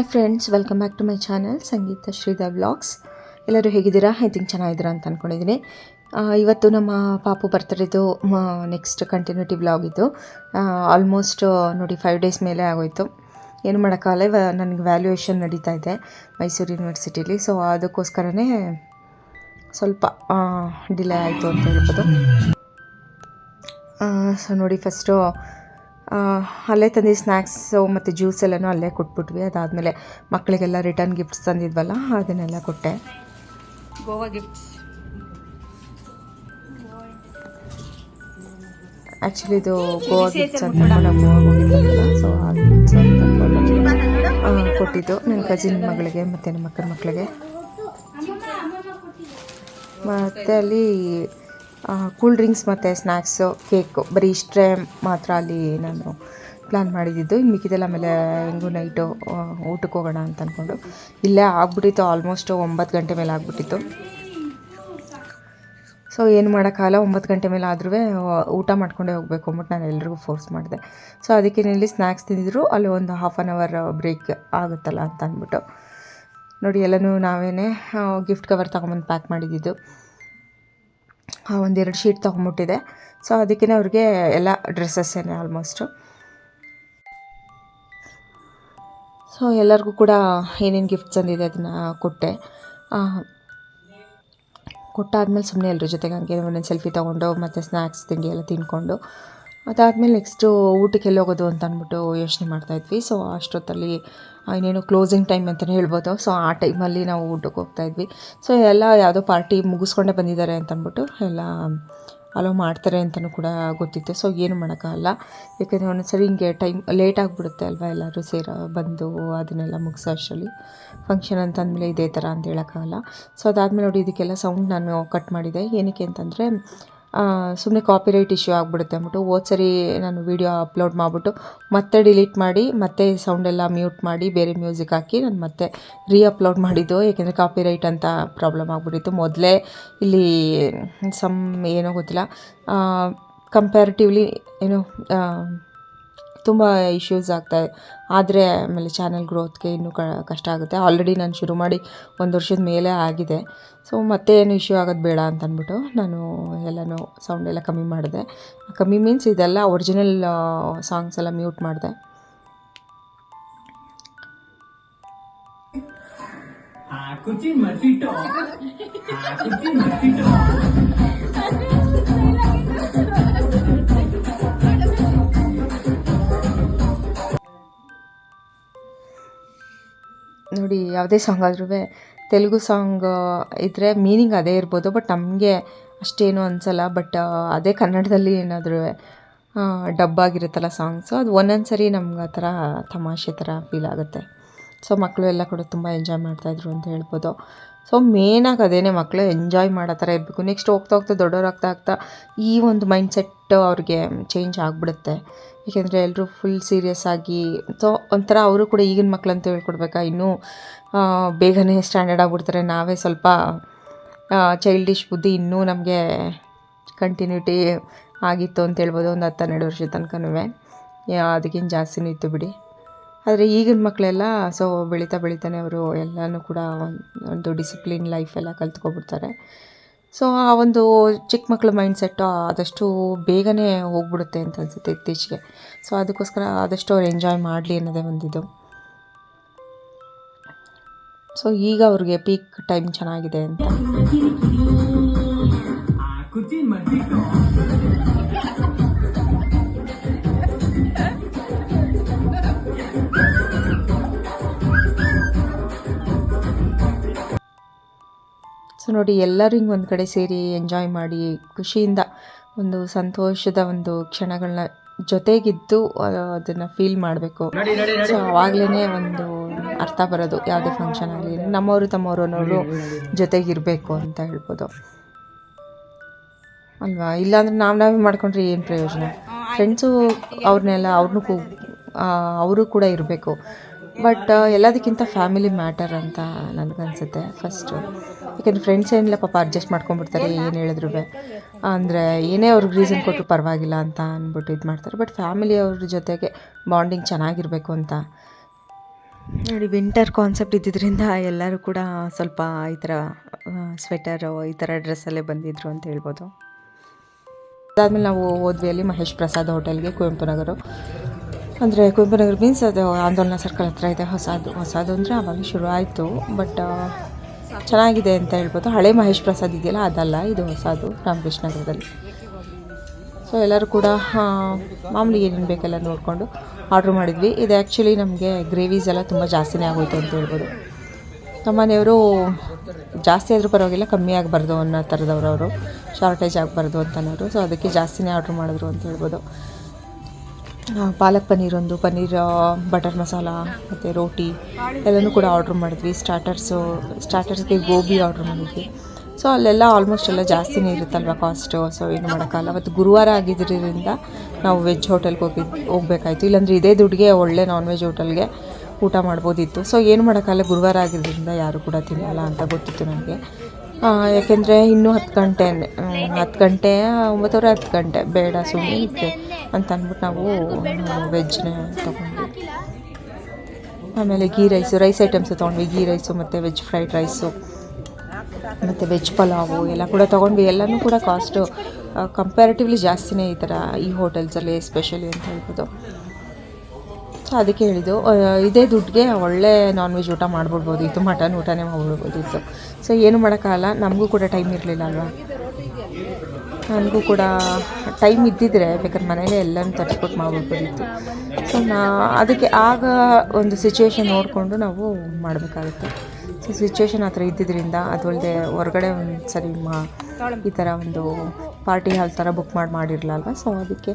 Hi friends welcome back to my channel Sangeetha Shridha vlogs ಎಲ್ಲರೂ ಹೇಗಿದ್ದೀರಾ? I think ಚೆನ್ನಾಗಿದ್ದೀರಾ ಅಂತ ಅಂದ್ಕೊಂಡಿದ್ದೀನಿ ಇವತ್ತು ನಮ್ಮ ಪಾಪು ಬರ್ತಡೇದು ನೆಕ್ಸ್ಟ್ ಕಂಟಿನ್ಯೂಟಿ ವ್ಲಾಗ್ ಇದು. ಆಲ್ಮೋಸ್ಟ್ ನೋಡಿ ಫೈವ್ ಡೇಸ್ ಮೇಲೆ ಆಗೋಯಿತು. ಏನು ಮಾಡೋಕ್ಕಾಗಲ್ಲ ನನಗೆ ವ್ಯಾಲ್ಯೂಯೇಷನ್ ನಡೀತಾ ಇದೆ ಮೈಸೂರು ಯೂನಿವರ್ಸಿಟಿಲಿ ಸೊ ಅದಕ್ಕೋಸ್ಕರನೇ ಸ್ವಲ್ಪ ಡಿಲೇ ಆಯಿತು ಅಂತ ಹೇಳ್ಬೋದು. ಸೊ ನೋಡಿ ಫಸ್ಟು ಅಲ್ಲೇ ತಂದು ಸ್ನ್ಯಾಕ್ಸು ಮತ್ತು ಜ್ಯೂಸ್ ಎಲ್ಲನೂ ಅಲ್ಲೇ ಕೊಟ್ಬಿಟ್ವಿ. ಅದಾದಮೇಲೆ ಮಕ್ಕಳಿಗೆಲ್ಲ ರಿಟರ್ನ್ ಗಿಫ್ಟ್ಸ್ ತಂದಿದ್ವಲ್ಲ ಅದನ್ನೆಲ್ಲ ಕೊಟ್ಟೆ. ಗೋವಾ ಗಿಫ್ಟ್ಸ್ ಆ್ಯಕ್ಚುಲಿ ಇದು ಗೋವಾ ಗಿಫ್ಟ್ಸ್ ಅಂತ ಸೊ ಕೊಟ್ಟಿದ್ದು. ನನ್ನ ಕಜಿನ್ ಮಗಳಿಗೆ ಮತ್ತು ನಮ್ಮ ಅಕ್ಕನ ಮಕ್ಕಳಿಗೆ. ಮತ್ತು ಅಲ್ಲಿ ಕೂಲ್ ಡ್ರಿಂಕ್ಸ್ ಮತ್ತು ಸ್ನ್ಯಾಕ್ಸು ಕೇಕು ಬರೀ ಇಷ್ಟೇ ಮಾತ್ರ ಅಲ್ಲಿ ನಾನು ಪ್ಲ್ಯಾನ್ ಮಾಡಿದ್ದು. ಇನ್ನು ಮಿಕ್ಕಿದೆಲ್ಲ ಆಮೇಲೆ ಹೆಂಗೂ ನೈಟು ಊಟಕ್ಕೆ ಹೋಗೋಣ ಅಂತ ಅಂದ್ಕೊಂಡು ಇಲ್ಲೇ ಆಗ್ಬಿಟ್ಟಿತ್ತು ಆಲ್ಮೋಸ್ಟ್ ಒಂಬತ್ತು ಗಂಟೆ ಮೇಲೆ ಆಗ್ಬಿಟ್ಟಿತ್ತು. ಸೊ ಏನು ಮಾಡೋಕ್ಕಾಗಲ್ಲ, ಒಂಬತ್ತು ಗಂಟೆ ಮೇಲೆ ಆದ್ರೂ ಊಟ ಮಾಡ್ಕೊಂಡೇ ಹೋಗಬೇಕು ಅಂದ್ಬಿಟ್ಟು ನಾನು ಎಲ್ರಿಗೂ ಫೋರ್ಸ್ ಮಾಡಿದೆ. ಸೊ ಅದಕ್ಕೆ ಇಲ್ಲಿ ಸ್ನ್ಯಾಕ್ಸ್ ತಿಂದಿದ್ರು. ಅಲ್ಲಿ ಒಂದು ಹಾಫ್ ಆನ್ ಅವರ್ ಬ್ರೇಕ್ ಆಗುತ್ತಲ್ಲ ಅಂತ ಅಂದ್ಬಿಟ್ಟು ನೋಡಿ, ಎಲ್ಲನೂ ನಾವೇ ಗಿಫ್ಟ್ ಕವರ್ ತೊಗೊಂಬಂದು ಪ್ಯಾಕ್ ಮಾಡಿದ್ದು. ಒಂದೆರಡು ಶೀಟ್ ತೊಗೊಂಬಿಟ್ಟಿದೆ. ಸೊ ಅದಕ್ಕೇ ಅವ್ರಿಗೆ ಎಲ್ಲ ಡ್ರೆಸ್ಸಸ್ಸೇನೆ ಆಲ್ಮೋಸ್ಟು ಸೊ ಎಲ್ಲರಿಗೂ ಕೂಡ ಏನೇನು ಗಿಫ್ಟ್ಸ್ ಅಂದಿದೆ ಅದನ್ನು ಕೊಟ್ಟೆ. ಕೊಟ್ಟಾದ್ಮೇಲೆ ಸುಮ್ಮನೆ ಎಲ್ಲರ ಜೊತೆಗೆ ಹಂಗೆ ಒಂದೊಂದು ಸೆಲ್ಫಿ ತೊಗೊಂಡು ಮತ್ತು ಸ್ನ್ಯಾಕ್ಸ್ ತಿಂಡಿ ಎಲ್ಲ ತಿನ್ಕೊಂಡು. ಅದಾದಮೇಲೆ ನೆಕ್ಸ್ಟು ಊಟಕ್ಕೆ ಎಲ್ಲಿ ಹೋಗೋದು ಅಂತ ಅಂದ್ಬಿಟ್ಟು ಯೋಚನೆ ಮಾಡ್ತಾಯಿದ್ವಿ ಸೊ ಅಷ್ಟೊತ್ತಲ್ಲಿ ಇನ್ನೇನು ಕ್ಲೋಸಿಂಗ್ ಟೈಮ್ ಅಂತಲೇ ಹೇಳ್ಬೋದು. ಸೊ ಆ ಟೈಮಲ್ಲಿ ನಾವು ಊಟಕ್ಕೆ ಹೋಗ್ತಾಯಿದ್ವಿ ಸೊ ಎಲ್ಲ ಯಾವುದೋ ಪಾರ್ಟಿ ಮುಗಿಸ್ಕೊಂಡೇ ಬಂದಿದ್ದಾರೆ ಅಂತ ಅಂದ್ಬಿಟ್ಟು ಎಲ್ಲ ಅಲೋ ಮಾಡ್ತಾರೆ ಅಂತಲೂ ಕೂಡ ಗೊತ್ತಿತ್ತು. ಸೊ ಏನು ಮಾಡೋಕ್ಕಾಗಲ್ಲ. ಯಾಕೆಂದರೆ ಒಂದೊಂದ್ಸರಿ ಹಿಂಗೆ ಟೈಮ್ ಲೇಟ್ ಆಗಿಬಿಡುತ್ತೆ ಅಲ್ವಾ ಎಲ್ಲರೂ ಸೇರೋ, ಬಂದು ಅದನ್ನೆಲ್ಲ ಮುಗಿಸೋ ಅಷ್ಟರಲ್ಲಿ. ಫಂಕ್ಷನ್ ಅಂತಂದಮೇಲೆ ಇದೇ ಥರ ಅಂತ ಹೇಳೋಕ್ಕಾಗಲ್ಲ. ಸೊ ಅದಾದಮೇಲೆ ನೋಡಿ, ಇದಕ್ಕೆಲ್ಲ ಸೌಂಡ್ ನಾನು ಕಟ್ ಮಾಡಿದೆ. ಏನಕ್ಕೆ ಅಂತಂದರೆ ಸುಮ್ಮನೆ ಕಾಪಿರೈಟ್ ಇಶ್ಯೂ ಆಗಿಬಿಡುತ್ತೆ ಅಂದ್ಬಿಟ್ಟು ಹೋದ ಸರಿ ನಾನು ವೀಡಿಯೋ ಅಪ್ಲೋಡ್ ಮಾಡಿಬಿಟ್ಟು ಮತ್ತೆ ಡಿಲೀಟ್ ಮಾಡಿ, ಮತ್ತೆ ಸೌಂಡೆಲ್ಲ ಮ್ಯೂಟ್ ಮಾಡಿ, ಬೇರೆ ಮ್ಯೂಸಿಕ್ ಹಾಕಿ ನಾನು ಮತ್ತೆ ರೀ ಅಪ್ಲೋಡ್ ಮಾಡಿದ್ದು. ಏಕೆಂದರೆ ಕಾಪಿರೈಟ್ ಅಂತ ಪ್ರಾಬ್ಲಮ್ ಆಗಿಬಿಟ್ಟಿತ್ತು. ಮೊದಲೇ ಇಲ್ಲಿ ಸಮ್ ಏನೋ ಗೊತ್ತಿಲ್ಲ ಕಂಪ್ಯಾರಿಟಿವ್ಲಿ ಏನು ತುಂಬ ಇಶ್ಯೂಸ್ ಆಗ್ತಾయి ಆದರೆ ಆಮೇಲೆ ಚಾನಲ್ ಗ್ರೋತ್ಗೆ ಇನ್ನೂ ಕಷ್ಟ ಆಗುತ್ತೆ. ಆಲ್ರೆಡಿ ನಾನು ಶುರು ಮಾಡಿ ಒಂದು ವರ್ಷದ ಮೇಲೆ ಆಗಿದೆ. ಸೊ ಮತ್ತೆ ಏನು ಇಶ್ಯೂ ಆಗೋದು ಬೇಡ ಅಂತ ಅಂದ್ಬಿಟ್ಟು ನಾನು ಎಲ್ಲನೂ ಸೌಂಡ್ ಎಲ್ಲ ಕಮ್ಮಿ ಮಾಡಿದೆ. ಕಮ್ಮಿ ಮೀನ್ಸ್ ಇದೆಲ್ಲ ಒರಿಜಿನಲ್ ಸಾಂಗ್ಸ್ ಎಲ್ಲ ಮ್ಯೂಟ್ ಮಾಡಿದೆ. ನೋಡಿ ಯಾವುದೇ ಸಾಂಗ್ ಆದ್ರೂ ತೆಲುಗು ಸಾಂಗ್ ಇದ್ದರೆ ಮೀನಿಂಗ್ ಅದೇ ಇರ್ಬೋದು ಬಟ್ ನಮಗೆ ಅಷ್ಟೇನು ಅನಿಸಲ್ಲ ಬಟ್ ಅದೇ ಕನ್ನಡದಲ್ಲಿ ಏನಾದರೂ ಡಬ್ ಆಗಿರುತ್ತಲ್ಲ ಸಾಂಗ್ಸು ಅದು ಒಂದೊಂದು ಸರಿ ನಮ್ಗೆ ಆ ಥರ ತಮಾಷೆ ಥರ ಫೀಲ್ ಆಗುತ್ತೆ. ಸೊ ಮಕ್ಕಳು ಎಲ್ಲ ಕೂಡ ತುಂಬ ಎಂಜಾಯ್ ಮಾಡ್ತಾಯಿದ್ರು ಅಂತ ಹೇಳ್ಬೋದು. ಸೊ ಮೇನಾಗಿ ಅದೇನೇ ಮಕ್ಕಳು ಎಂಜಾಯ್ ಮಾಡೋ ಥರ ಇರಬೇಕು ನೆಕ್ಸ್ಟ್ ಹೋಗ್ತಾ ಹೋಗ್ತಾ ದೊಡ್ಡವರಾಗ್ತಾ ಆಗ್ತಾ ಈ ಒಂದು ಮೈಂಡ್ ಸೆಟ್ ಅವ್ರಿಗೆ ಚೇಂಜ್ ಆಗಿಬಿಡುತ್ತೆ. ಏಕೆಂದರೆ ಎಲ್ಲರೂ ಫುಲ್ ಸೀರಿಯಸ್ ಆಗಿ ಸೊ ಒಂಥರ ಅವರು ಕೂಡ ಈಗಿನ ಮಕ್ಕಳಂತ ಹೇಳ್ಕೊಡ್ಬೇಕಾ, ಇನ್ನೂ ಬೇಗನೆ ಸ್ಟ್ಯಾಂಡರ್ಡ್ ಆಗಿಬಿಡ್ತಾರೆ. ನಾವೇ ಸ್ವಲ್ಪ ಚೈಲ್ಡಿಶ್ ಬುದ್ಧಿ ಇನ್ನೂ ನಮಗೆ ಕಂಟಿನ್ಯೂಟಿ ಆಗಿತ್ತು ಅಂತ ಹೇಳ್ಬೋದು. ಒಂದು ಹತ್ತು ಹನ್ನೆರಡು ವರ್ಷದ ತನಕನೂ ಅದಕ್ಕಿಂತ ಜಾಸ್ತಿನೂ ಇತ್ತು ಬಿಡಿ. ಆದರೆ ಈಗಿನ ಮಕ್ಕಳೆಲ್ಲ ಸೊ ಬೆಳೀತಾ ಬೆಳೀತಾನೆ ಅವರು ಎಲ್ಲನೂ ಕೂಡ ಒಂದ್- ಡಿಸಿಪ್ಲಿನ್ ಲೈಫ್ ಎಲ್ಲ ಕಲ್ತ್ಕೊಬಿಡ್ತಾರೆ. ಸೊ ಆ ಒಂದು ಚಿಕ್ಕ ಮಕ್ಕಳ ಮೈಂಡ್ಸೆಟ್ಟು ಆದಷ್ಟು ಬೇಗನೆ ಹೋಗ್ಬಿಡುತ್ತೆ ಅಂತ ಅನಿಸುತ್ತೆ ಇತ್ತೀಚೆಗೆ. ಸೊ ಅದಕ್ಕೋಸ್ಕರ ಆದಷ್ಟು ಅವ್ರು ಎಂಜಾಯ್ ಮಾಡಲಿ ಅನ್ನೋದೇ ಒಂದಿದು. ಸೊ ಈಗ ಅವ್ರಿಗೆ ಪೀಕ್ ಟೈಮ್ ಚೆನ್ನಾಗಿದೆ ಅಂತ. ಸೊ ನೋಡಿ ಎಲ್ಲರೂ ಹಿಂಗೆ ಒಂದು ಕಡೆ ಸೇರಿ ಎಂಜಾಯ್ ಮಾಡಿ ಖುಷಿಯಿಂದ ಒಂದು ಸಂತೋಷದ ಒಂದು ಕ್ಷಣಗಳನ್ನ ಜೊತೆಗಿದ್ದು ಅದನ್ನು ಫೀಲ್ ಮಾಡಬೇಕು. ಸೊ ಆವಾಗಲೇ ಒಂದು ಅರ್ಥ ಬರೋದು ಯಾವುದೇ ಫಂಕ್ಷನ್ ಆಗಲಿ ನಮ್ಮವರು ತಮ್ಮವರು ಅನ್ನೋರು ಜೊತೆಗಿರಬೇಕು ಅಂತ ಹೇಳ್ಬೋದು. ಅಲ್ವಾ? ಇಲ್ಲಾಂದ್ರೆ ನಾವು ನಾವೇ ಮಾಡ್ಕೊಂಡ್ರೆ ಏನು ಪ್ರಯೋಜನ? ಫ್ರೆಂಡ್ಸು ಅವ್ರನ್ನೆಲ್ಲ ಅವ್ರನ್ನೂ ಕೂ ಅವರು ಕೂಡ ಇರಬೇಕು. ಬಟ್ ಎಲ್ಲದಕ್ಕಿಂತ ಫ್ಯಾಮಿಲಿ ಮ್ಯಾಟರ್ ಅಂತ ನನಗನ್ಸುತ್ತೆ ಫಸ್ಟು ಯಾಕೆಂದ್ರೆ ಫ್ರೆಂಡ್ಸ್ ಏನಿಲ್ಲ ಪಾಪ ಅಡ್ಜಸ್ಟ್ ಮಾಡ್ಕೊಂಡ್ಬಿಡ್ತಾರೆ ಏನು ಹೇಳಿದ್ರು ಅಂದರೆ ಏನೇ ಅವ್ರಿಗೆ ರೀಸನ್ ಕೊಟ್ಟರು ಪರವಾಗಿಲ್ಲ ಅಂತ ಅಂದ್ಬಿಟ್ಟು ಇದು ಮಾಡ್ತಾರೆ. ಬಟ್ ಫ್ಯಾಮಿಲಿ ಅವ್ರ ಜೊತೆಗೆ ಬಾಂಡಿಂಗ್ ಚೆನ್ನಾಗಿರಬೇಕು ಅಂತ. ನೋಡಿ ವಿಂಟರ್ ಕಾನ್ಸೆಪ್ಟ್ ಇದ್ದಿದ್ದರಿಂದ ಎಲ್ಲರೂ ಕೂಡ ಸ್ವಲ್ಪ ಈ ಥರ ಸ್ವೆಟರು ಈ ಥರ ಡ್ರೆಸ್ಸಲ್ಲೇ ಬಂದಿದ್ರು ಅಂತ ಹೇಳ್ಬೋದು. ಅದಾದಮೇಲೆ ನಾವು ಹೋದ್ವಿ ಅಲ್ಲಿ ಮಹೇಶ್ ಪ್ರಸಾದ್ ಹೋಟೆಲ್ಗೆ ಕುವೆಂಪು ನಗರ. ಅಂದರೆ ಕುವೆಂಪು ನಗರ ಮೀನ್ಸ್ ಅದು ಆಂದೋಲನ ಸರ್ಕಲ್ ಹತ್ರ ಇದೆ. ಹೊಸದು ಹೊಸದು ಅಂದರೆ ಆವಾಗ ಶುರು ಆಯಿತು. ಬಟ್ ಚೆನ್ನಾಗಿದೆ ಅಂತ ಹೇಳ್ಬೋದು. ಹಳೆ ಮಹೇಶ್ ಪ್ರಸಾದ್ ಇದೆಯಲ್ಲ, ಅದಲ್ಲ. ಇದು ಹೊಸದು ರಾಮಕೃಷ್ಣ ನಗರದಲ್ಲಿ ಸೊ ಎಲ್ಲರೂ ಕೂಡ ಮಾಮೂಲಿ ಏನೇನು ಬೇಕೆಲ್ಲ ನೋಡಿಕೊಂಡು ಆರ್ಡ್ರ್ ಮಾಡಿದ್ವಿ. ಇದು ಆ್ಯಕ್ಚುಲಿ ನಮಗೆ ಗ್ರೇವೀಸ್ ಎಲ್ಲ ತುಂಬ ಜಾಸ್ತಿನೇ ಆಗೋಯ್ತು ಅಂತ ಹೇಳ್ಬೋದು. ನಮ್ಮನೆಯವರು ಜಾಸ್ತಿ ಆದರೂ ಪರವಾಗಿಲ್ಲ, ಕಮ್ಮಿ ಆಗಬಾರ್ದು ಅನ್ನೋ ಥರದವ್ರು ಅವರು. ಶಾರ್ಟೇಜ್ ಆಗಬಾರ್ದು ಅಂತನವರು ಸೊ ಅದಕ್ಕೆ ಜಾಸ್ತಿನೇ ಆರ್ಡ್ರ್ ಮಾಡಿದ್ರು ಅಂತ ಹೇಳ್ಬೋದು. ಪಾಲಕ್ ಪನ್ನೀರ್ ಒಂದು ಪನ್ನೀರ್ ಬಟರ್ ಮಸಾಲ, ಮತ್ತು ರೋಟಿ ಎಲ್ಲನೂ ಕೂಡ ಆರ್ಡ್ರ್ ಮಾಡಿದ್ವಿ. ಸ್ಟಾರ್ಟರ್ಸು ಸ್ಟಾರ್ಟರ್ಸ್ಗೆ ಗೋಬಿ ಆರ್ಡ್ರ್ ಮಾಡಿದ್ವಿ. ಸೊ ಅಲ್ಲೆಲ್ಲ ಆಲ್ಮೋಸ್ಟ್ ಎಲ್ಲ ಜಾಸ್ತಿನೇ ಇರುತ್ತಲ್ವ ಕಾಸ್ಟು ಸೊ ಏನು ಮಾಡೋಕ್ಕಲ್ಲ ಮತ್ತು ಗುರುವಾರ ಆಗಿದ್ದರಿಂದ ನಾವು ವೆಜ್ ಹೋಟೆಲ್ಗೆ ಹೋಗಿ ಹೋಗಬೇಕಾಯ್ತು. ಇಲ್ಲಾಂದರೆ ಇದೇ ದುಡ್ಡಿಗೆ ಒಳ್ಳೆ ನಾನ್ ವೆಜ್ ಹೋಟೆಲ್ಗೆ ಊಟ ಮಾಡ್ಬೋದಿತ್ತು. ಸೊ ಏನು ಮಾಡೋಕ್ಕಲ್ಲ ಗುರುವಾರ ಆಗಿದ್ದರಿಂದ ಯಾರು ಕೂಡ ತಿನ್ನಲ್ಲ ಅಂತ ಗೊತ್ತಿತ್ತು ನನಗೆ ಯಾಕೆಂದರೆ ಇನ್ನೂ ಹತ್ತು ಗಂಟೆ ಹತ್ತು ಗಂಟೆ, ಒಂಬತ್ತುವರೆ ಹತ್ತು ಗಂಟೆ. ಬೇಡ ಸುಮ್ಮನೆ ಅಂತ ಅಂದ್ಬಿಟ್ಟು ನಾವು ವೆಜ್ನೇ ತೊಗೊಂಡ್ವಿ. ಆಮೇಲೆ ಗೀ ರೈಸು ರೈಸ್ ಐಟಮ್ಸ್ ತೊಗೊಂಡ್ವಿ. ಗೀ ರೈಸು ಮತ್ತು ವೆಜ್ ಫ್ರೈಡ್ ರೈಸು ಮತ್ತು ವೆಜ್ ಪಲಾವು ಎಲ್ಲ ಕೂಡ ತೊಗೊಂಡ್ವಿ. ಎಲ್ಲನೂ ಕೂಡ ಕಾಸ್ಟು ಕಂಪ್ಯಾರಿಟಿವ್ಲಿ ಜಾಸ್ತಿನೇ ಈ ಥರ ಈ ಹೋಟೆಲ್ಸಲ್ಲಿ ಎಸ್ಪೆಷಲಿ ಅಂತ ಹೇಳ್ಬೋದು. ಸೊ ಅದಕ್ಕೆ ಹೇಳಿದ್ದು ಇದೇ ದುಡ್ಡಿಗೆ ಒಳ್ಳೆ ನಾನ್ ವೆಜ್ ಊಟ ಮಾಡ್ಬಿಡ್ಬೋದಿತ್ತು ಮಟನ್ ಊಟನೇ ಮಾಡ್ಬಿಡ್ಬೋದಿತ್ತು ಸೊ ಏನು ಮಾಡೋಕ್ಕಾಗಲ್ಲ. ನಮಗೂ ಕೂಡ ಟೈಮ್ ಇರಲಿಲ್ಲ ಅಲ್ವಾ? ನನಗೂ ಕೂಡ ಟೈಮ್ ಇದ್ದಿದ್ರೆ ಬೇಕಾದ್ರೆ ಮನೆಯಲ್ಲೇ ಎಲ್ಲನೂ ತರಿಸ್ಬಿಟ್ಟು ಮಾಡ್ಬೋದಿತ್ತು ಸೊ ನಾ ಅದಕ್ಕೆ ಆಗ ಒಂದು ಸಿಚುವೇಶನ್ ನೋಡಿಕೊಂಡು ನಾವು ಮಾಡಬೇಕಾಗುತ್ತೆ. ಸೊ ಸಿಚುವೇಶನ್ ಆ ಥರ ಇದ್ದಿದ್ದರಿಂದ ಅಲ್ಲದೆ ಹೊರಗಡೆ ಒಂದು ಸರಿ ಮಾ ಈ ಥರ ಒಂದು ಪಾರ್ಟಿ ಹಾಲ್ ಥರ ಬುಕ್ ಮಾಡಿ ಮಾಡಿರಲ್ಲ ಸೊ ಅದಕ್ಕೆ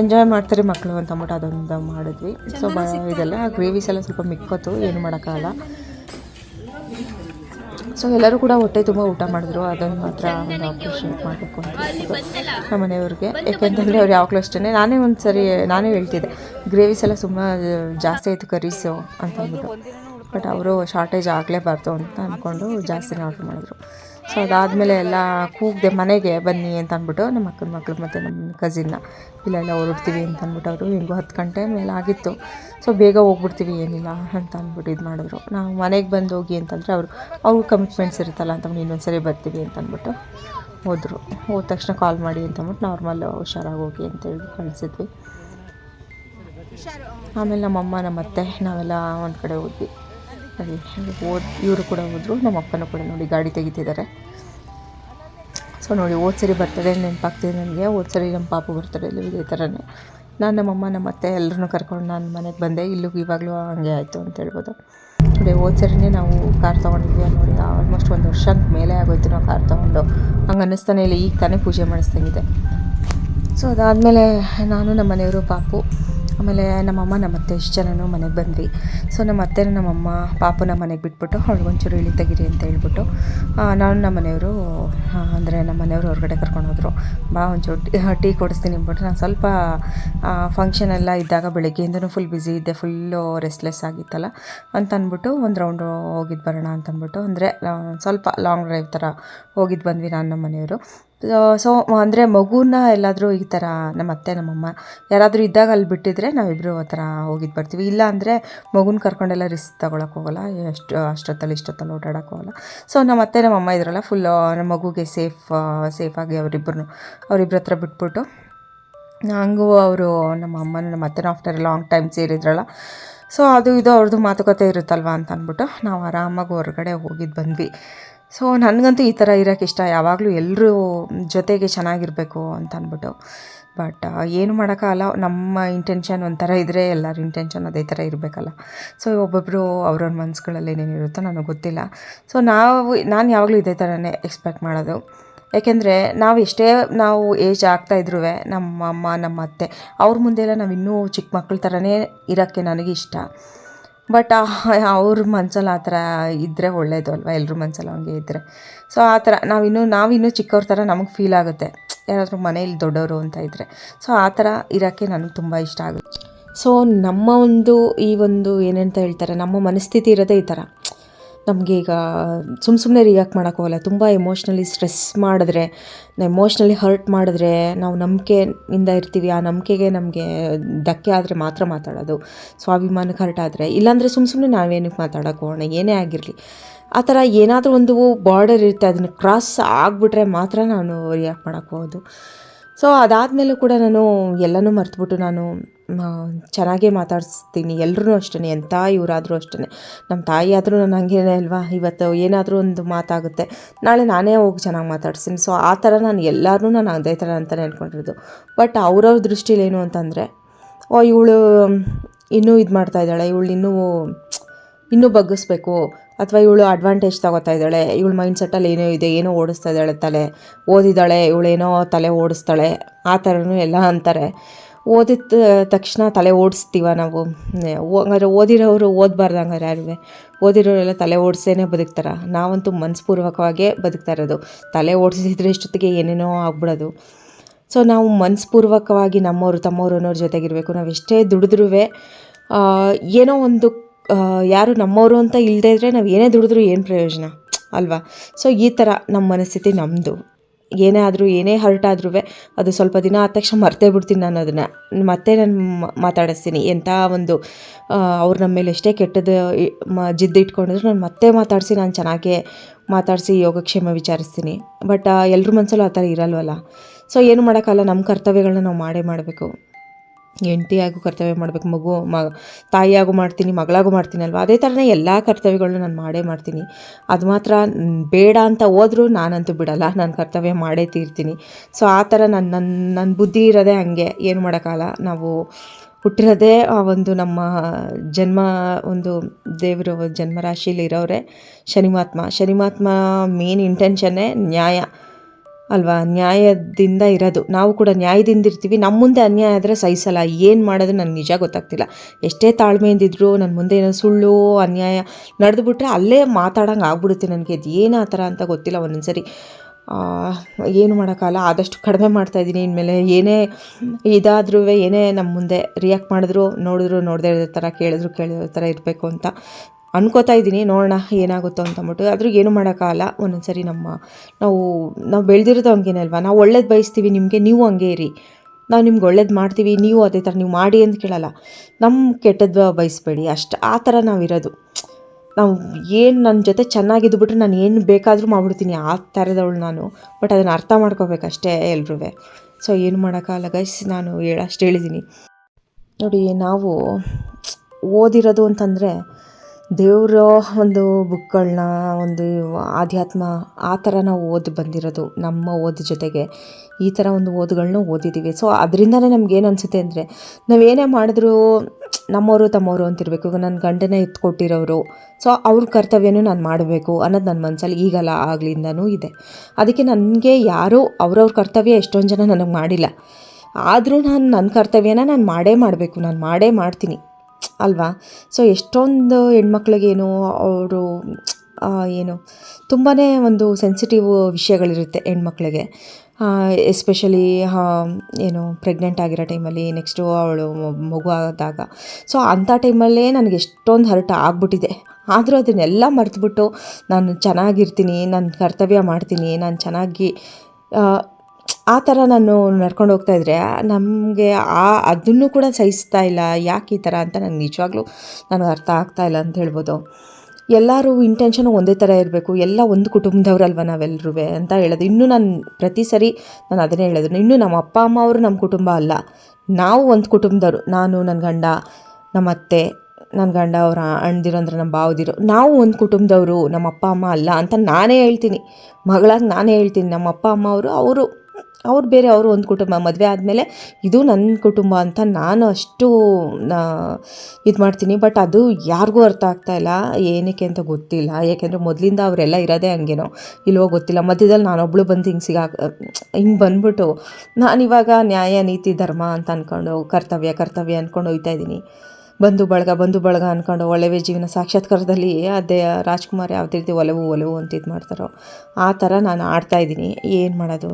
ಎಂಜಾಯ್ ಮಾಡ್ತಾರೆ ಮಕ್ಕಳು ಅಂತ ಅಂದ್ಬಿಟ್ಟು ಅದೊಂದು ಮಾಡಿದ್ವಿ. ಸೊ ಬ ಇದೆಲ್ಲ ಗ್ರೇವೀಸ್ ಎಲ್ಲ ಸ್ವಲ್ಪ ಮಿಕ್ಕೋತು, ಏನು ಮಾಡೋಕ್ಕಾಗಲ್ಲ. ಸೊ ಎಲ್ಲರೂ ಕೂಡ ಹೊಟ್ಟೆ ತುಂಬ ಊಟ ಮಾಡಿದ್ರು. ಅದನ್ನು ಮಾತ್ರ ಒಂದು ಅಪ್ರಿಷಿಯೇಟ್ ಮಾಡಬೇಕು ಅಂತ ನಮ್ಮ ಮನೆಯವ್ರಿಗೆ. ಯಾಕೆಂತಂದರೆ ಅವ್ರು ಯಾವಾಗಲೂ ಅಷ್ಟೇ ನಾನೇ ಒಂದು ಸರಿ ನಾನೇ ಹೇಳ್ತಿದ್ದೆ ಗ್ರೇವಿಸ್ ಎಲ್ಲ ತುಂಬ ಜಾಸ್ತಿ ಆಯಿತು ಕರೀಸು ಅಂತ ಬಟ್ ಅವರು ಶಾರ್ಟೇಜ್ ಆಗಲೇಬಾರ್ದು ಅಂತ ಅಂದ್ಕೊಂಡು ಜಾಸ್ತಿನೇ ಆರ್ಡ್ರ್ ಮಾಡಿದ್ರು. ಸೊ ಅದಾದಮೇಲೆ ಎಲ್ಲ ಕೂಗಿದೆ ಮನೆಗೆ ಬನ್ನಿ ಅಂತ ಅಂದ್ಬಿಟ್ಟು ನಮ್ಮ ಅಕ್ಕನ ಮಕ್ಕಳು ಮತ್ತು ನಮ್ಮ ಕಸಿನ್ನ ಇಲ್ಲೆಲ್ಲ ಇಲ್ಲ ಹೊರಡ್ತೀವಿ ಅಂತ ಅಂದ್ಬಿಟ್ಟು ಅವರು ಹೆಂಗೋ ಹತ್ತು ಗಂಟೆ ಮೇಲೆ ಆಗಿತ್ತು. ಸೊ ಬೇಗ ಹೋಗ್ಬಿಡ್ತೀವಿ, ಏನಿಲ್ಲ ಅಂತ ಅಂದ್ಬಿಟ್ಟು ಇದು ಮಾಡಿದ್ರು. ನಾವು ಮನೆಗೆ ಬಂದು ಹೋಗಿ ಅಂತಂದರೆ ಅವರು, ಅವ್ರ ಕಮಿಟ್ಮೆಂಟ್ಸ್ ಇರುತ್ತಲ್ಲ ಅಂತ ಇನ್ನೊಂದು ಸರಿ ಬರ್ತೀವಿ ಅಂತ ಅಂದ್ಬಿಟ್ಟು ಹೋದರು. ಹೋದ ತಕ್ಷಣ ಕಾಲ್ ಮಾಡಿ ಅಂತ ಅಂದ್ಬಿಟ್ಟು ನಾರ್ಮಲ್ ಹುಷಾರಾಗಿ ಹೋಗಿ ಅಂತ ಹೇಳಿ ಕಳಿಸಿದ್ವಿ. ಆಮೇಲೆ ನಮ್ಮಮ್ಮ ನಮ್ಮ ಅತ್ತೆ ನಾವೆಲ್ಲ ಒಂದು ಕಡೆ ಹೋದ್ವಿ. ಅಲ್ಲಿ ಓದ್ ಇವರು ಕೂಡ ಹೋದರು, ನಮ್ಮ ಅಪ್ಪನೂ ಕೂಡ ನೋಡಿ ಗಾಡಿ ತೆಗಿತಿದ್ದಾರೆ ಸೊ ನೋಡಿ ಹೋದ ಸರಿ ನೆನಪಾಗ್ತಿದೆ ನನಗೆ. ಹೋದ ಸರಿ ನಮ್ಮ ಪಾಪು ಬರ್ತಡೇಲಿ ಇದೇ ಥರನೇ ನಾನು ನಮ್ಮಮ್ಮ ನಮ್ಮ ಅತ್ತೆ ಎಲ್ಲರನ್ನೂ ಕರ್ಕೊಂಡು ನಾನು ಮನೆಗೆ ಬಂದೆ. ಇಲ್ಲೂ ಇವಾಗಲೂ ಹಂಗೆ ಆಯಿತು ಅಂತ ಹೇಳ್ಬೋದು. ನೋಡಿ, ಹೋದ ನಾವು ಕಾರ್ ತೊಗೊಂಡಿದ್ವಿ ನೋಡಿ. ಆಲ್ಮೋಸ್ಟ್ ಒಂದು ವರ್ಷ ಮೇಲೆ ಆಗೋಯ್ತು ನಾವು ಕಾರ್ ತೊಗೊಂಡು. ಹಂಗೆ ಅನ್ನಿಸ್ತಾನೆ ಇಲ್ಲ, ಈಗ ತಾನೇ ಪೂಜೆ ಮಾಡಿಸ್ದಂಗಿದೆ. ಸೊ ಅದಾದಮೇಲೆ ನಾನು ನಮ್ಮ ಮನೆಯವರು ಪಾಪು. ಆಮೇಲೆ ನಮ್ಮಮ್ಮ ನಮ್ಮ ಅತ್ತೆ ಇಷ್ಟು ಜನನೂ ಮನೆಗೆ ಬಂದ್ವಿ. ಸೊ ನಮ್ಮ ಅತ್ತೆನ ನಮ್ಮಮ್ಮ ಪಾಪನ ಮನೆಗೆ ಬಿಟ್ಬಿಟ್ಟು ಅವ್ಳಿಗೊಂಚೂರು ಇಳಿ ತೆಗೀರಿ ಅಂತ ಹೇಳ್ಬಿಟ್ಟು ನಾನು ನಮ್ಮ ಮನೆಯವರು ಅಂದರೆ ನಮ್ಮ ಮನೆಯವರು ಹೊರಗಡೆ ಕರ್ಕೊಂಡು ಹೋದರು. ಬಾ ಒಂಚೂರು ಟೀ ಟೀ ಕೊಡಿಸ್ತೀನಿ ಅಂದ್ಬಿಟ್ಟು ನಾನು ಸ್ವಲ್ಪ ಫಂಕ್ಷನ್ ಎಲ್ಲ ಇದ್ದಾಗ ಬೆಳಗ್ಗೆಯಿಂದನೂ ಫುಲ್ ಬ್ಯುಸಿ ಇದ್ದೆ ಫುಲ್ಲು ರೆಸ್ಟ್ಲೆಸ್ ಆಗಿತ್ತಲ್ಲ ಅಂತ ಅಂದ್ಬಿಟ್ಟು ಒಂದು ರೌಂಡು ಹೋಗಿದ್ದು ಬರೋಣ ಅಂತ ಅಂದ್ಬಿಟ್ಟು, ಅಂದರೆ ಸ್ವಲ್ಪ ಲಾಂಗ್ ಡ್ರೈವ್ ಥರ ಹೋಗಿದ್ದು ಬಂದ್ವಿ ನಾನು ನಮ್ಮ ಮನೆಯವರು. ಸೊ ಅಂದರೆ ಮಗುನ ಎಲ್ಲಾದರೂ ಈ ಥರ ನಮ್ಮ ಅತ್ತೆ, ನಮ್ಮಮ್ಮ ಯಾರಾದರೂ ಇದ್ದಾಗ ಅಲ್ಲಿ ಬಿಟ್ಟಿದ್ರೆ ನಾವಿಬ್ಬರು ಆ ಥರ ಹೋಗಿದ್ದು ಬರ್ತೀವಿ. ಇಲ್ಲ ಅಂದರೆ ಮಗುನ ಕರ್ಕೊಂಡೆಲ್ಲ ರಿಸ್ಕ್ ತಗೊಳಕ್ಕೆ ಹೋಗಲ್ಲ. ಎಷ್ಟು, ಅಷ್ಟೊತ್ತಲ್ಲಿ, ಇಷ್ಟೊತ್ತಲ್ಲಿ ಓಡಾಡಕ್ಕೆ ಹೋಗಲ್ಲ. ಸೊ ನಮ್ಮ ಅತ್ತೆ, ನಮ್ಮಮ್ಮ ಇದ್ರಲ್ಲ ಫುಲ್ಲು ನಮ್ಮ ಮಗುಗೆ ಸೇಫ್ ಸೇಫಾಗಿ ಅವರಿಬ್ಬರು ಅವರಿಬ್ಬರ ಹತ್ರ ಬಿಟ್ಬಿಟ್ಟು, ಹಂಗೂ ಅವರು ನಮ್ಮ ಅಮ್ಮನ, ನಮ್ಮ ಅತ್ತೆನ ಆಫ್ಟರ್ ಲಾಂಗ್ ಟೈಮ್ ಸೇರಿದ್ರಲ್ಲ. ಸೊ ಅದು, ಇದು ಅವ್ರದ್ದು ಮಾತುಕತೆ ಇರುತ್ತಲ್ವ ಅಂತ ಅಂದ್ಬಿಟ್ಟು ನಾವು ಆರಾಮಾಗಿ ಹೊರಗಡೆ ಹೋಗಿದ್ದು ಬಂದ್ವಿ. ಸೊ ನನಗಂತೂ ಈ ಥರ ಇರೋಕ್ಕೆ ಇಷ್ಟ. ಯಾವಾಗಲೂ ಎಲ್ಲರೂ ಜೊತೆಗೆ ಚೆನ್ನಾಗಿರಬೇಕು ಅಂತ ಅಂದ್ಬಿಟ್ಟು ಬಟ್ ಏನು ಮಾಡೋಕ್ಕಾಗಲ್ಲ. ನಮ್ಮ ಇಂಟೆನ್ಷನ್ ಒಂಥರ ಇದ್ದರೆ ಎಲ್ಲರ ಇಂಟೆನ್ಷನ್ ಅದೇ ಥರ ಇರಬೇಕಲ್ಲ. ಸೊ ಒಬ್ಬೊಬ್ಬರು ಅವ್ರವ್ರ ಮನಸ್ಸುಗಳಲ್ಲಿ ಏನೇನಿರುತ್ತೋ ನನಗೆ ಗೊತ್ತಿಲ್ಲ. ಸೊ, ನಾವು, ನಾನು ಯಾವಾಗಲೂ ಇದೇ ಥರನೇ ಎಕ್ಸ್ಪೆಕ್ಟ್ ಮಾಡೋದು. ಯಾಕೆಂದರೆ, ನಾವು ಎಷ್ಟೇ ನಾವು ಏಜ್ ಆಗ್ತಾ ಇದ್ರೂ ನಮ್ಮ ಅಮ್ಮ, ನಮ್ಮ ಅತ್ತೆ, ಅವ್ರ ಮುಂದೆಲ್ಲ ನಾವು ಇನ್ನೂ ಚಿಕ್ಕ ಮಕ್ಕಳ ಥರನೇ ಇರೋಕ್ಕೆ ನನಗೆ ಇಷ್ಟ. ಬಟ್ ಅವ್ರ ಮನ್ಸಲ್ಲಿ ಆ ಥರ ಇದ್ದರೆ ಒಳ್ಳೆಯದು ಅಲ್ವಾ? ಎಲ್ಲರ ಮನ್ಸಲ್ಲಿ ಹಂಗೆ ಇದ್ದರೆ ಸೊ ಆ ಥರ ನಾವಿನ್ನೂ ನಾವಿನ್ನೂ ಚಿಕ್ಕವ್ರ ಥರ ನಮಗೆ ಫೀಲ್ ಆಗುತ್ತೆ. ಯಾರಾದರೂ ಮನೇಲಿ ದೊಡ್ಡವರು ಅಂತ ಇದ್ದರೆ ಸೊ ಆ ಥರ ಇರೋಕ್ಕೆ ನನಗೆ ತುಂಬ ಇಷ್ಟ ಆಗುತ್ತೆ. ಸೊ ನಮ್ಮ ಒಂದು ಈ ಒಂದು ಏನಂತ ಹೇಳ್ತಾರೆ, ನಮ್ಮ ಮನಸ್ಥಿತಿ ಇರೋದೇ ಈ ಥರ. ನಮಗೆ ಈಗ ಸುಮ್ಮ ಸುಮ್ಮನೆ ರಿಯಾಕ್ಟ್ ಮಾಡೋಕ್ಕೋಗಲ್ಲ. ತುಂಬ ಎಮೋಷ್ನಲಿ ಸ್ಟ್ರೆಸ್ ಮಾಡಿದ್ರೆ ಎಮೋಷ್ನಲಿ ಹರ್ಟ್ ಮಾಡಿದ್ರೆ ನಾವು ನಂಬಿಕೆಯಿಂದ ಇರ್ತೀವಿ. ಆ ನಂಬಿಕೆಗೆ ನಮಗೆ ಧಕ್ಕೆ ಆದರೆ ಮಾತ್ರ ಮಾತಾಡೋದು. ಸ್ವಾಭಿಮಾನಕ್ಕೆ ಹರ್ಟ್ ಆದರೆ. ಇಲ್ಲಾಂದರೆ ಸುಮ್ಮ ಸುಮ್ಮನೆ ನಾವೇನಕ್ಕೆ ಮಾತಾಡೋಕೆ ಹೋಗೋಣ? ಏನೇ ಆಗಿರಲಿ. ಆ ಥರ ಏನಾದರೂ ಒಂದು ಬಾರ್ಡರ್ ಇರುತ್ತೆ. ಅದನ್ನು ಕ್ರಾಸ್ ಆಗಿಬಿಟ್ರೆ ಮಾತ್ರ ನಾನು ರಿಯಾಕ್ಟ್ ಮಾಡೋಕ್ಕೆ ಹೋಗೋದು. ಸೊ ಅದಾದಮೇಲೂ ಕೂಡ ನಾನು ಎಲ್ಲನೂ ಮರ್ತುಬಿಟ್ಟು ನಾನು ಚೆನ್ನಾಗೇ ಮಾತಾಡಿಸ್ತೀನಿ. ಎಲ್ಲರೂ ಅಷ್ಟೇ ಎಂಥ ಇವರಾದರೂ ಅಷ್ಟೇ ನಮ್ಮ ತಾಯಿ ಆದರೂ ನಾನು ಹಂಗೇನೆ ಅಲ್ವಾ? ಇವತ್ತು ಏನಾದರೂ ಒಂದು ಮಾತಾಗುತ್ತೆ. ನಾಳೆ ನಾನೇ ಹೋಗಿ ಚೆನ್ನಾಗಿ ಮಾತಾಡ್ಸ್ತೀನಿ. ಸೊ ಆ ಥರ ನಾನು ಎಲ್ಲರೂ ನಾನು ಅದೇ ಥರ ಅಂತಲೇ ಅಂದ್ಕೊಂಡಿರೋದು ಬಟ್ ಅವ್ರವ್ರ ದೃಷ್ಟಿಲೇನು ಅಂತಂದರೆ, ಓ, ಇವಳು, ಇನ್ನೂ ಇದು ಮಾಡ್ತಾಯಿದ್ದಾಳೆ ಇವಳು ಇನ್ನೂ ಇನ್ನೂ ಬಗ್ಗಿಸ್ಬೇಕು. ಅಥವಾ ಇವಳು ಅಡ್ವಾಂಟೇಜ್ ತಗೋತಾ ಇದ್ದಾಳೆ. ಇವಳು ಮೈಂಡ್ ಸೆಟ್ಟಲ್ಲಿ ಏನೋ ಇದೆ, ಏನೋ ಓಡಿಸ್ತಾ ಇದ್ದಾಳೆ ತಲೆ. ಓದಿದ್ದಾಳೆ ಇವಳೇನೋ ತಲೆ ಓಡಿಸ್ತಾಳೆ. ಆ ಥರನೂ ಎಲ್ಲ ಅಂತಾರೆ. ಓದಿದ ತಕ್ಷಣ ತಲೆ ಓಡಿಸ್ತೀವ ನಾವು? ಹಂಗಾರೆ ಓದಿರೋರು ಓದಬಾರ್ದು ಹಂಗಾರೆ ಯಾರುವೆ ಓದಿರೋರೆಲ್ಲ ತಲೆ ಓಡಿಸೇನೆ ಬದುಕ್ತಾರೆ? ನಾವಂತೂ ಮನಸ್ಪೂರ್ವಕವಾಗೇ ಬದುಕ್ತಾ ಇರೋದು. ತಲೆ ಓಡಿಸಿದ್ರೆ ಇಷ್ಟೊತ್ತಿಗೆ ಏನೇನೋ ಆಗ್ಬಿಡೋದು. ಸೊ, ನಾವು ಮನಸ್ಪೂರ್ವಕವಾಗಿ ನಮ್ಮವರು ತಮ್ಮವರು ಅನ್ನೋರ ಜೊತೆಗಿರಬೇಕು. ನಾವು ಎಷ್ಟೇ ದುಡಿದ್ರೂ ಏನೋ ಒಂದು ಯಾರು ನಮ್ಮವರು ಅಂತ ಇಲ್ಲದೇ ಇದ್ದರೆ ನಾವು ಏನೇ ದುಡಿದ್ರೂ ಏನು ಪ್ರಯೋಜನ? ಅಲ್ವಾ? ಸೊ ಈ ಥರ ನಮ್ಮ ಮನಸ್ಥಿತಿ ನಮ್ಮದು ಏನೇ ಆದರೂ, ಏನೇ ಹರ್ಟ್ ಆದ್ರೂ ಅದು ಸ್ವಲ್ಪ ದಿನ ಆದ ತಕ್ಷಣ ಮರ್ತೇ ಬಿಡ್ತೀನಿ ನಾನು ಅದನ್ನು ಮತ್ತೆ ನಾನು ಮಾತಾಡಿಸ್ತೀನಿ. ಎಂಥ ಒಂದು ಅವ್ರು ನಮ್ಮ ಮೇಲೆ ಎಷ್ಟೇ ಕೆಟ್ಟದ್ದು ಮ ಜಿದ್ದಿಟ್ಕೊಂಡಿದ್ರು ನಾನು ಮತ್ತೆ ಮಾತಾಡಿಸಿ, ನಾನು ಚೆನ್ನಾಗೇ ಮಾತಾಡಿಸಿ ಯೋಗಕ್ಷೇಮ ವಿಚಾರಿಸ್ತೀನಿ. ಬಟ್ ಎಲ್ಲರೂ ಮನಸ್ಸಲ್ಲೂ ಆ ಥರ ಇರಲ್ವಲ್ಲ? ಸೊ ಏನು ಮಾಡೋಕ್ಕಲ್ಲ ನಮ್ಮ ಕರ್ತವ್ಯಗಳನ್ನ ನಾವು ಮಾಡೇ ಮಾಡಬೇಕು. ಹೆಂಡ್ತಿಯಾಗೂ ಕರ್ತವ್ಯ ಮಾಡಬೇಕು, ಮಗು, ಮ ತಾಯಿಯಾಗೂ ಮಾಡ್ತೀನಿ, ಮಗಳಾಗೂ ಮಾಡ್ತೀನಿ ಅಲ್ವಾ? ಅದೇ ಥರನೇ ಎಲ್ಲ ಕರ್ತವ್ಯಗಳನ್ನ ನಾನು ಮಾಡೇ ಮಾಡ್ತೀನಿ. ಅದು ಮಾತ್ರ ಬೇಡ ಅಂತ ಹೋದರೂ ನಾನಂತೂ ಬಿಡಲ್ಲ, ನಾನು ಕರ್ತವ್ಯ ಮಾಡೇ ತೀರ್ತೀನಿ. ಸೊ ಆ ಥರ ನನ್ನ ನನ್ನ ನನ್ನ ಬುದ್ಧಿ ಇರೋದೇ ಹಾಗೆ, ಏನು ಮಾಡೋಕ್ಕಲ್ಲ ನಾವು ಹುಟ್ಟಿರೋದೇ ಆ ಒಂದು ನಮ್ಮ ಜನ್ಮ, ಒಂದು ದೇವರು ಜನ್ಮರಾಶಿಲಿ ಇರೋರೆ ಶನಿಮಾತ್ಮ. ಶನಿಮಾತ್ಮ ಮೇನ್ ಇಂಟೆನ್ಷನ್ನೇ ನ್ಯಾಯ. ಅಲ್ವಾ? ನ್ಯಾಯದಿಂದ ಇರೋದು. ನಾವು ಕೂಡ ನ್ಯಾಯದಿಂದ ಇರ್ತೀವಿ. ನಮ್ಮ ಮುಂದೆ ಅನ್ಯಾಯ ಆದರೆ ಸಹಿಸಲ್ಲ. ಏನು ಮಾಡೋದು ನನಗೆ ನಿಜ ಗೊತ್ತಾಗ್ತಿಲ್ಲ. ಎಷ್ಟೇ ತಾಳ್ಮೆಯಿಂದಿದ್ರು ನನ್ನ ಮುಂದೆ ಏನೋ ಸುಳ್ಳು, ಅನ್ಯಾಯ ನಡೆದುಬಿಟ್ರೆ ಅಲ್ಲೇ ಮಾತಾಡೋಂಗೆ ಆಗ್ಬಿಡುತ್ತೆ ನನಗೆ. ಅದು ಏನು ಆ ಥರ ಅಂತ ಗೊತ್ತಿಲ್ಲ ಒಂದೊಂದು ಸರಿ ಏನು ಮಾಡೋಕ್ಕಲ್ಲ ಆದಷ್ಟು ಕಡಿಮೆ ಮಾಡ್ತಾಯಿದ್ದೀನಿ ಇನ್ಮೇಲೆ ಏನೇ ಇದಾದ್ರೂ ಏನೇ ನಮ್ಮ ಮುಂದೆ ರಿಯಾಕ್ಟ್ ಮಾಡಿದ್ರು, ನೋಡಿದ್ರು, ನೋಡದೇ ಇರೋ ಥರ ಕೇಳಿದ್ರು ಕೇಳಿರೋ ಥರ ಇರಬೇಕು ಅಂತ. ಅನ್ಕೋತಾ ಇದ್ದೀನಿ, ನೋಡೋಣ ಏನಾಗುತ್ತೋ ಅಂತ ಅಂದ್ಬಿಟ್ಟು. ಆದರೂ ಏನು ಮಾಡೋಕ್ಕಾಗಲ್ಲ. ಒಂದೊಂದು ಸರಿ ನಮ್ಮ, ನಾವು ನಾವು ಬೆಳೆದಿರೋದು ಹಂಗೇನೆ ಅಲ್ವಾ? ನಾವು ಒಳ್ಳೇದು ಬಯಸ್ತೀವಿ, ನಿಮಗೆ ನೀವು ಹಂಗೆ ಇರಿ. ನಾವು ನಿಮ್ಗೆ ಒಳ್ಳೇದು ಮಾಡ್ತೀವಿ, ನೀವು ಅದೇ ಥರ ನೀವು ಮಾಡಿ ಅಂತ ಕೇಳಲ್ಲ. ನಮ್ಮ ಕೆಟ್ಟದ್ದು ಬಯಸ್ಬೇಡಿ. ಅಷ್ಟು, ಆ ಥರ ನಾವಿರೋದು. ನಾವು ಏನು ನನ್ನ ಜೊತೆ ಚೆನ್ನಾಗಿದ್ದು ಬಿಟ್ರೆ ನಾನು ಏನು ಬೇಕಾದರೂ ಮಾಡ್ಬಿಡ್ತೀನಿ, ಆ ಥರದವಳು ನಾನು. ಬಟ್ ಅದನ್ನು ಅರ್ಥ ಮಾಡ್ಕೋಬೇಕಷ್ಟೇ ಎಲ್ರೂ ಸೊ, ಏನು ಮಾಡೋಕ್ಕಾಗಲ್ಲ ಗೈಸ್. ನಾನು ಹೇಳಷ್ಟು ಹೇಳಿದ್ದೀನಿ. ನೋಡಿ, ನಾವು ಓದಿರೋದು ಅಂತಂದರೆ ದೇವರ ಒಂದು ಬುಕ್ಗಳನ್ನ ಒಂದು ಆಧ್ಯಾತ್ಮ, ಆ ಥರ ನಾವು ಓದಿ ಬಂದಿರೋದು, ನಮ್ಮ ಓದು ಜೊತೆಗೆ. ಈ ಥರ ಒಂದು ಓದುಗಳನ್ನ ಓದಿದ್ದೀವಿ. ಸೊ ಅದರಿಂದನೇ ನಮ್ಗೆ ಏನು ಅನಿಸುತ್ತೆ ಅಂದರೆ ನಾವೇನೇ ಮಾಡಿದ್ರೂ ನಮ್ಮವರು ತಮ್ಮವರು ಅಂತಿರಬೇಕು ಈಗ ನನ್ನ ಗಂಡನೇ ಎತ್ಕೊಟ್ಟಿರೋರು ಸೊ ಅವ್ರ ಕರ್ತವ್ಯನೂ ನಾನು ಮಾಡಬೇಕು ಅನ್ನೋದು ನನ್ನ ಮನಸ್ಸಲ್ಲಿ ಈಗಲ್ಲ, ಆಗ್ಲಿಂದನೂ ಇದೆ. ಅದಕ್ಕೆ ನನಗೆ ಯಾರೂ ಅವ್ರವ್ರ ಕರ್ತವ್ಯ ಎಷ್ಟೊಂದು ಜನ ನನಗೆ ಮಾಡಿಲ್ಲ. ಆದರೂ ನಾನು ನನ್ನ ಕರ್ತವ್ಯನ ನಾನು ಮಾಡೇ ಮಾಡಬೇಕು. ನಾನು ಮಾಡೇ ಮಾಡ್ತೀನಿ. ಅಲ್ವಾ? ಸೊ ಎಷ್ಟೊಂದು ಹೆಣ್ಮಕ್ಳಿಗೇನು ಅವರು ಏನು ತುಂಬಾ ಒಂದು ಸೆನ್ಸಿಟಿವ್ ವಿಷಯಗಳಿರುತ್ತೆ ಹೆಣ್ಮಕ್ಳಿಗೆ. ಎಸ್ಪೆಷಲಿ ಏನು ಪ್ರೆಗ್ನೆಂಟ್ ಆಗಿರೋ ಟೈಮಲ್ಲಿ ನೆಕ್ಸ್ಟು ಅವಳು ಮಗು ಆದಾಗ. ಸೊ ಅಂಥ ಟೈಮಲ್ಲೇ ನನಗೆ ಎಷ್ಟೊಂದು ಹರ್ಟ್ ಆಗಿಬಿಟ್ಟಿದೆ. ಆದರೂ ಅದನ್ನೆಲ್ಲ ಮರೆತುಬಿಟ್ಟು ನಾನು ಚೆನ್ನಾಗಿರ್ತೀನಿ ನನ್ನ ಕರ್ತವ್ಯ ಮಾಡ್ತೀನಿ, ನಾನು ಚೆನ್ನಾಗಿ ಆ, ಥರ ನಾನು ನಡ್ಕೊಂಡು ಹೋಗ್ತಾ ಇದ್ದರೆ ನಮಗೆ ಆ ಅದನ್ನು ಕೂಡ ಸಹಿಸ್ತಾ ಇಲ್ಲ. ಯಾಕೆ ಈ ಥರ ಅಂತ ನಂಗೆ ನಿಜವಾಗ್ಲೂ ನನಗೆ ಅರ್ಥ ಆಗ್ತಾ ಇಲ್ಲ ಅಂತ ಹೇಳ್ಬೋದು. ಎಲ್ಲರೂ ಇಂಟೆನ್ಷನು ಒಂದೇ ಥರ ಇರಬೇಕು. ಎಲ್ಲ ಒಂದು ಕುಟುಂಬದವ್ರಲ್ವ ನಾವೆಲ್ಲರೂ ಅಂತ ಹೇಳೋದು. ಇನ್ನೂ ನಾನು ಪ್ರತಿ ಸರಿ ನಾನು ಅದನ್ನೇ ಹೇಳೋದು. ಇನ್ನೂ ನಮ್ಮ ಅಪ್ಪ ಅಮ್ಮ ಅವರು ನಮ್ಮ ಕುಟುಂಬ ಅಲ್ಲ. ನಾವು ಒಂದು ಕುಟುಂಬದವರು. ನಾನು ನನ್ನ ಗಂಡ ನಮ್ಮ ಅತ್ತೆ ನನ್ನ ಗಂಡ ಅವರ ಅಣ್ದಿರು ಅಂದರೆ ನಮ್ಮ ಬಾವದಿರು ನಾವು ಒಂದು ಕುಟುಂಬದವರು ನಮ್ಮ ಅಪ್ಪ ಅಮ್ಮ ಅಲ್ಲ ಅಂತ ನಾನೇ ಹೇಳ್ತೀನಿ. ಮಗಳಾಗಿ ನಾನೇ ಹೇಳ್ತೀನಿ. ನಮ್ಮ ಅಪ್ಪ ಅಮ್ಮ ಅವರು ಅವರು. ಅವ್ರು ಬೇರೆ ಅವರು ಒಂದು ಕುಟುಂಬ, ಮದುವೆ ಆದಮೇಲೆ ಇದು ನನ್ನ ಕುಟುಂಬ ಅಂತ ನಾನು ಅಷ್ಟು ಇದು ಮಾಡ್ತೀನಿ, ಬಟ್ ಅದು ಯಾರಿಗೂ ಅರ್ಥ ಆಗ್ತಾ ಇಲ್ಲ. ಏನಕ್ಕೆ ಅಂತ ಗೊತ್ತಿಲ್ಲ. ಯಾಕೆಂದರೆ ಮೊದಲಿಂದ ಅವರೆಲ್ಲ ಇರೋದೇ ಹಂಗೇನೋ ಇಲ್ವೋ ಗೊತ್ತಿಲ್ಲ. ಮಧ್ಯದಲ್ಲಿ ನಾನೊಬ್ಳು ಬಂದು ಹಿಂಗೆ ಸಿಗಾ, ಹಿಂಗೆ ಬಂದ್ಬಿಟ್ಟು ನಾನಿವಾಗ ನ್ಯಾಯ, ನೀತಿ, ಧರ್ಮ ಅಂತ ಅಂದ್ಕೊಂಡು ಕರ್ತವ್ಯ ಕರ್ತವ್ಯ ಅಂದ್ಕೊಂಡು ಹೋಗ್ತಾ ಇದ್ದೀನಿ. ಬಂಧು ಬಳಗ ಬಂಧು ಬಳಗ ಅಂದ್ಕೊಂಡು ಒಲವೇ ಜೀವನ ಸಾಕ್ಷಾತ್ಕಾರದಲ್ಲಿ ಅದೇ ರಾಜ್ಕುಮಾರ್ ಯಾವ ರೀತಿ ಒಲವು ಒಲವು ಅಂತ ಇದು ಮಾಡ್ತಾರೋ, ಆ ಥರ ನಾನು ಆಡ್ತಾಯಿದ್ದೀನಿ ಏನು ಮಾಡೋದು?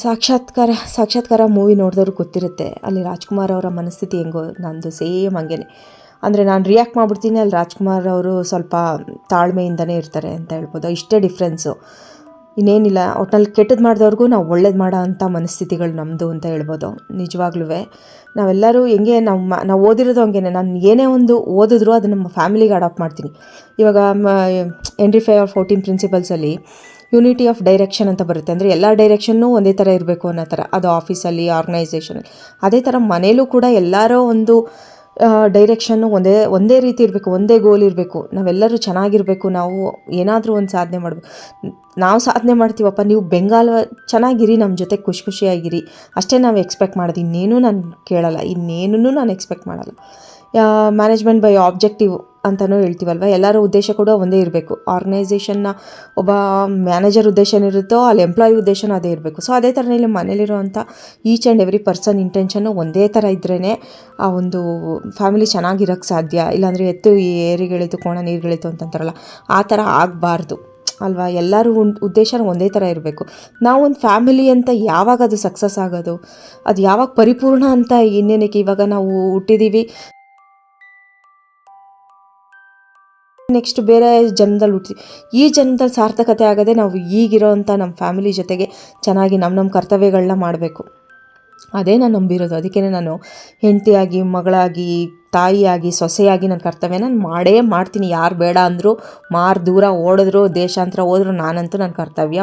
ಸಾಕ್ಷಾತ್ಕಾರ ಸಾಕ್ಷಾತ್ಕಾರ ಮೂವಿ ನೋಡಿದವ್ರಿಗೆ ಗೊತ್ತಿರುತ್ತೆ. ಅಲ್ಲಿ ರಾಜ್ಕುಮಾರ್ ಅವರ ಮನಸ್ಥಿತಿ ಹೆಂಗೋ, ನಂದು ಸೇಮ್ ಹಂಗೇನೆ. ಅಂದರೆ ನಾನು ರಿಯಾಕ್ಟ್ ಮಾಡಿಬಿಡ್ತೀನಿ, ಅಲ್ಲಿ ರಾಜ್ಕುಮಾರ್ ಅವರು ಸ್ವಲ್ಪ ತಾಳ್ಮೆಯಿಂದನೇ ಇರ್ತಾರೆ ಅಂತ ಹೇಳ್ಬೋದು. ಇಷ್ಟೇ ಡಿಫ್ರೆನ್ಸು ಇನ್ನೇನಿಲ್ಲ, ಒಟ್ನಲ್ಲಿ ಕೆಟ್ಟದ್ದು ಮಾಡಿದವ್ರಿಗೂ ನಾವು ಒಳ್ಳೇದು ಮಾಡೋ ಅಂಥ ಮನಸ್ಥಿತಿಗಳು ನಮ್ಮದು ಅಂತ ಹೇಳ್ಬೋದು. ನಿಜವಾಗ್ಲೂ ನಾವೆಲ್ಲರೂ ಹೆಂಗೆ ನಮ್ಮ ನಾವು ಓದಿರೋದು ಹಂಗೇನೆ. ನಾನು ಏನೇ ಒಂದು ಓದಿದ್ರು ಅದನ್ನು ನಮ್ಮ ಫ್ಯಾಮಿಲಿಗೆ ಅಡಾಪ್ಟ್ ಮಾಡ್ತೀನಿ. ಇವಾಗ ಎಂಟ್ರಿ ಫೈವ್ ಆರ್ ಫೋರ್ಟೀನ್ ಪ್ರಿನ್ಸಿಪಲ್ಸಲ್ಲಿ ಯೂನಿಟಿ ಆಫ್ ಡೈರೆಕ್ಷನ್ ಅಂತ ಬರುತ್ತೆ. ಅಂದರೆ ಎಲ್ಲ ಡೈರೆಕ್ಷನ್ನು ಒಂದೇ ಥರ ಇರಬೇಕು ಅನ್ನೋ ಥರ ಅದು ಆಫೀಸಲ್ಲಿ ಆರ್ಗನೈಸೇಷನಲ್ಲಿ ಅದೇ ಥರ ಮನೇಲೂ ಕೂಡ ಎಲ್ಲರೂ ಒಂದು ಡೈರೆಕ್ಷನ್ನು ಒಂದೇ ಒಂದೇ ರೀತಿ ಇರಬೇಕು, ಒಂದೇ ಗೋಲ್ ಇರಬೇಕು. ನಾವೆಲ್ಲರೂ ಚೆನ್ನಾಗಿರಬೇಕು. ನಾವು ಏನಾದರೂ ಒಂದು ಸಾಧನೆ ಮಾಡಬೇಕು. ನಾವು ಸಾಧನೆ ಮಾಡ್ತೀವಪ್ಪ, ನೀವು ಬೆಂಗಾಲ ಚೆನ್ನಾಗಿರಿ ನಮ್ಮ ಜೊತೆ ಖುಷಿ ಖುಷಿಯಾಗಿರಿ. ಅಷ್ಟೇ ನಾವು ಎಕ್ಸ್ಪೆಕ್ಟ್ ಮಾಡೋದು. ಇನ್ನೇನು ನಾನು ಕೇಳಲ್ಲ. ಇನ್ನೇನೂ ನಾನು ಎಕ್ಸ್ಪೆಕ್ಟ್ ಮಾಡಲ್ಲ. ಮ್ಯಾನೇಜ್ಮೆಂಟ್ ಬೈ ಆಬ್ಜೆಕ್ಟಿವ್ ಅಂತಲೂ ಹೇಳ್ತೀವಲ್ವ? ಎಲ್ಲರ ಉದ್ದೇಶ ಕೂಡ ಒಂದೇ ಇರಬೇಕು. ಆರ್ಗನೈಸೇಷನ್ನ ಒಬ್ಬ ಮ್ಯಾನೇಜರ್ ಉದ್ದೇಶ ಏನಿರುತ್ತೋ ಅಲ್ಲಿ ಎಂಪ್ಲಾಯಿ ಉದ್ದೇಶನೂ ಅದೇ ಇರಬೇಕು. ಸೊ ಅದೇ ಥರ ಇಲ್ಲಿ ಮನೇಲಿರುವಂಥ ಈಚ್ ಆ್ಯಂಡ್ ಎವ್ರಿ ಪರ್ಸನ್ ಇಂಟೆನ್ಷನ್ನು ಒಂದೇ ಥರ ಇದ್ರೇ ಆ ಒಂದು ಫ್ಯಾಮಿಲಿ ಚೆನ್ನಾಗಿರೋಕ್ಕೆ ಸಾಧ್ಯ. ಇಲ್ಲಾಂದರೆ ಎತ್ತು ಏರಿಗಳಿತು ಕೋಣ ನೀರುಗಳಿತು ಅಂತಂತಾರಲ್ಲ, ಆ ಥರ ಆಗಬಾರ್ದು. ಅಲ್ವಾ? ಎಲ್ಲರೂ ಉದ್ದೇಶ ಒಂದೇ ಥರ ಇರಬೇಕು. ನಾವೊಂದು ಫ್ಯಾಮಿಲಿ ಅಂತ ಯಾವಾಗ ಅದು ಸಕ್ಸಸ್ ಆಗೋದು? ಅದು ಯಾವಾಗ ಪರಿಪೂರ್ಣ ಅಂತ ಇನ್ನೇನಕ್ಕೆ ಇವಾಗ ನಾವು ಹುಟ್ಟಿದ್ದೀವಿ ನೆಕ್ಸ್ಟ್ ಬೇರೆ ಜನ್ಮದಲ್ಲಿ ಹುಟ್ಟಿ ಈ ಜನ್ಮದಲ್ಲಿ ಸಾರ್ಥಕತೆ ಆಗದೆ ನಾವು ಈಗಿರೋವಂಥ ನಮ್ಮ ಫ್ಯಾಮಿಲಿ ಜೊತೆಗೆ ಚೆನ್ನಾಗಿ ನಮ್ಮ ನಮ್ಮ ಕರ್ತವ್ಯಗಳನ್ನ ಮಾಡಬೇಕು. ಅದೇ ನಾನು ನಂಬಿರೋದು. ಅದಕ್ಕೆ ನಾನು ಹೆಂಡತಿಯಾಗಿ, ಮಗಳಾಗಿ, ತಾಯಿಯಾಗಿ, ಸೊಸೆಯಾಗಿ ನನ್ನ ಕರ್ತವ್ಯ ನಾನು ಮಾಡೇ ಮಾಡ್ತೀನಿ. ಯಾರು ಬೇಡ ಅಂದರೂ ಮಾರು ದೂರ ಓಡಿದ್ರು, ದೇಶಾಂತರ ಹೋದ್ರು ನಾನಂತೂ ನನ್ನ ಕರ್ತವ್ಯ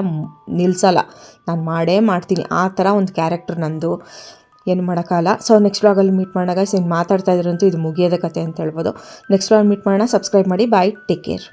ನಿಲ್ಲಿಸಲ್ಲ ನಾನು ಮಾಡೇ ಮಾಡ್ತೀನಿ. ಆ ಥರ ಒಂದು ಕ್ಯಾರೆಕ್ಟರ್ ನಂದು. ಏನು ಮಾಡೋಕ್ಕಲ್ಲ ಸೊ ನೆಕ್ಸ್ಟ್ ವ್ಲಾಗಲ್ಲಿ ಮೀಟ್ ಮಾಡೋಣ ಗೈಸ್ ಏನು ಮಾತಾಡ್ತಾ ಇದ್ರಂತೂ ಇದು ಮುಗಿಯೋದ ಕತೆ ಅಂತ ಹೇಳ್ಬೋದು. ನೆಕ್ಸ್ಟ್ ವ್ಲಾಗ್ ಮೀಟ್ ಮಾಡೋಣ. ಸಬ್ಸ್ಕ್ರೈಬ್ ಮಾಡಿ. Bye take care